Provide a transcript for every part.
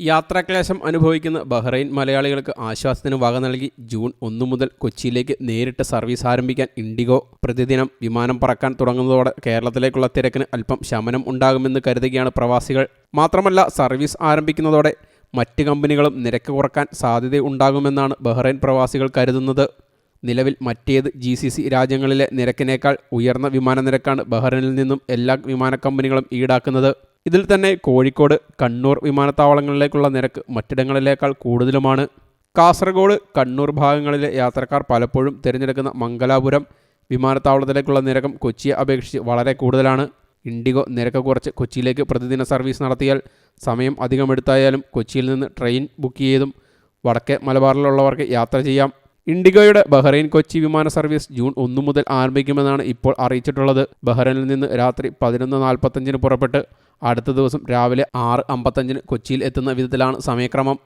യാത്രാക്ലേശം അനുഭവിക്കുന്ന ബഹ്റൈൻ മലയാളികൾക്ക് ആശ്വാസത്തിന് വക നൽകി ജൂൺ ഒന്നു മുതൽ കൊച്ചിയിലേക്ക് നേരിട്ട് സർവീസ് ആരംഭിക്കാൻ ഇൻഡിഗോ പ്രതിദിനം വിമാനം പറക്കാൻ തുടങ്ങുന്നതോടെ കേരളത്തിലേക്കുള്ള തിരക്കിന് അല്പം ശമനം ഉണ്ടാകുമെന്ന് കരുതുകയാണ് പ്രവാസികൾ. മാത്രമല്ല സർവീസ് ആരംഭിക്കുന്നതോടെ മറ്റ് കമ്പനികളും നിരക്ക് കുറയ്ക്കാൻ സാധ്യതയുണ്ടാകുമെന്നാണ് ബഹ്റൈൻ പ്രവാസികൾ കരുതുന്നത്. നിലവിൽ മറ്റേത് ജി സി സി രാജ്യങ്ങളിലെ നിരക്കിനേക്കാൾ ഉയർന്ന വിമാന നിരക്കാണ് ബഹ്റൈനിൽ നിന്നും എല്ലാ വിമാന കമ്പനികളും ഈടാക്കുന്നത്. ഇതിൽ തന്നെ കോഴിക്കോട് കണ്ണൂർ വിമാനത്താവളങ്ങളിലേക്കുള്ള നിരക്ക് മറ്റിടങ്ങളിലേക്കാൾ കൂടുതലുമാണ്. കാസർഗോഡ് കണ്ണൂർ ഭാഗങ്ങളിലെ യാത്രക്കാർ പലപ്പോഴും തിരഞ്ഞെടുക്കുന്ന മംഗലാപുരം വിമാനത്താവളത്തിലേക്കുള്ള നിരക്കും കൊച്ചിയെ അപേക്ഷിച്ച് വളരെ കൂടുതലാണ്. ഇൻഡിഗോ നിരക്ക് കുറച്ച് കൊച്ചിയിലേക്ക് പ്രതിദിന സർവീസ് നടത്തിയാൽ സമയം അധികമെടുത്തായാലും കൊച്ചിയിൽ നിന്ന് ട്രെയിൻ ബുക്ക് ചെയ്തും വടക്കേ മലബാറിലുള്ളവർക്ക് യാത്ര ചെയ്യാം. ഇൻഡിഗോയുടെ ബഹ്റൈൻ കൊച്ചി വിമാന സർവീസ് ജൂൺ ഒന്നു മുതൽ ആരംഭിക്കുമെന്നാണ് ഇപ്പോൾ അറിയിച്ചിട്ടുള്ളത്. ബഹ്റൈനിൽ നിന്ന് രാത്രി പതിനൊന്ന് നാൽപ്പത്തഞ്ചിന് പുറപ്പെട്ട് അടുത്ത ദിവസം രാവിലെ ആറ് അമ്പത്തഞ്ചിന് കൊച്ചിയിൽ എത്തുന്ന വിധത്തിലാണ് സമയക്രമം.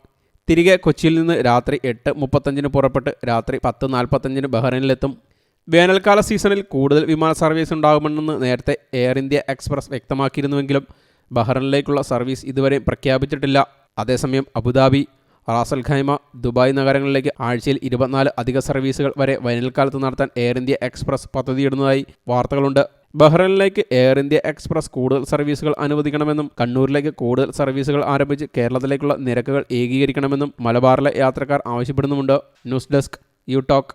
തിരികെ കൊച്ചിയിൽ നിന്ന് രാത്രി എട്ട് മുപ്പത്തഞ്ചിന് പുറപ്പെട്ട് രാത്രി പത്ത് നാൽപ്പത്തഞ്ചിന് ബഹ്റൈനിലെത്തും. വേനൽക്കാല സീസണിൽ കൂടുതൽ വിമാന സർവീസ് ഉണ്ടാകുമെന്ന് നേരത്തെ എയർ ഇന്ത്യ എക്സ്പ്രസ് വ്യക്തമാക്കിയിരുന്നുവെങ്കിലും ബഹ്റൈനിലേക്കുള്ള സർവീസ് ഇതുവരെ പ്രഖ്യാപിച്ചിട്ടില്ല. അതേസമയം അബുദാബി റാസൽ ഖൈമ ദുബായ് നഗരങ്ങളിലേക്ക് ആഴ്ചയിൽ ഇരുപത്തിനാല് അധിക സർവീസുകൾ വരെ വേനൽക്കാലത്ത് നടത്താൻ എയർ ഇന്ത്യ എക്സ്പ്രസ് പദ്ധതിയിടുന്നതായി വാർത്തകളുണ്ട്. ബഹ്റൈനിലേക്ക് എയർ ഇന്ത്യ എക്സ്പ്രസ് കൂടുതൽ സർവീസുകൾ അനുവദിക്കണമെന്നും കണ്ണൂരിലേക്ക് കൂടുതൽ സർവീസുകൾ ആരംഭിച്ച് കേരളത്തിലേക്കുള്ള നിരക്കുകൾ ഏകീകരിക്കണമെന്നും മലബാറിലെ യാത്രക്കാർ ആവശ്യപ്പെടുന്നുമുണ്ട്. News desk you talk.